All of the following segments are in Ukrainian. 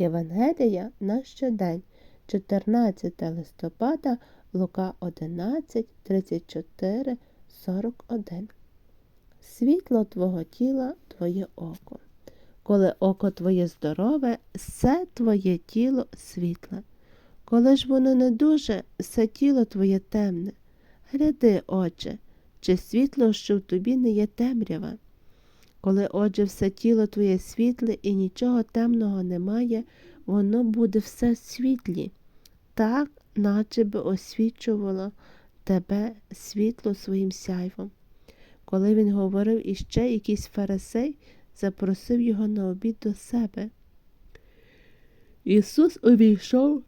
Євангелія на щодень, 14 листопада, Лука 11, 34, 41. Світло твого тіла твоє око. Коли око твоє здорове, все твоє тіло світле. Коли ж воно не дуже, все тіло твоє темне. Гляди, Отче, чи світло, що в тобі не є темрява. Коли, отже, все тіло твоє світле і нічого темного немає, воно буде все світлі, так, наче би освічувало тебе світло своїм сяйвом. Коли він говорив іще якийсь фарисей, запросив його на обід до себе. Ісус увійшов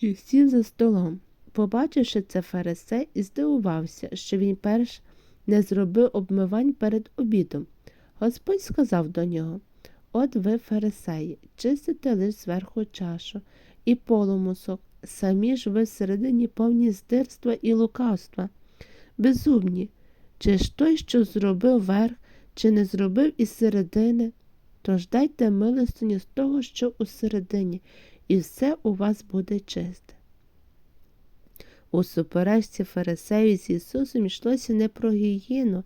і сів за столом. Побачивши це фарисей, здивувався, що він перш не зробив обмивань перед обідом. Господь сказав до нього От ви, фарисеї, чистите лиш зверху чашу і полумусок, самі ж ви всередині повні здирства і лукавства. Безумні, чи ж той, що зробив верх, чи не зробив із середини? Тож дайте милостиню з того, що усередині, і все у вас буде чисте. У суперечці фарисеїв з Ісусом йшлося не про гігієну,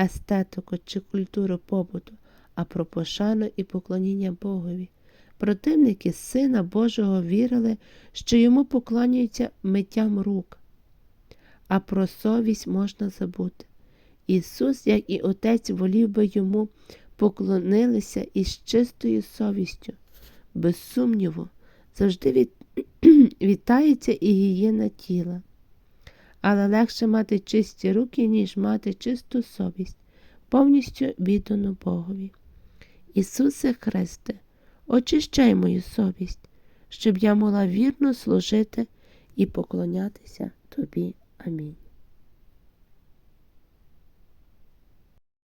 естетику чи культуру побуту, а про пошану і поклоніння Богові. Противники Сина Божого вірили, що йому поклоняються миттям рук, а про совість можна забути. Ісус, як і Отець, волів би йому поклонилися із чистою совістю. Без сумніву, завжди від... вітається і гігієна тіла. Але легше мати чисті руки, ніж мати чисту совість, повністю віддану Богові. Ісусе Христе, очищай мою совість, щоб я могла вірно служити і поклонятися Тобі. Амінь.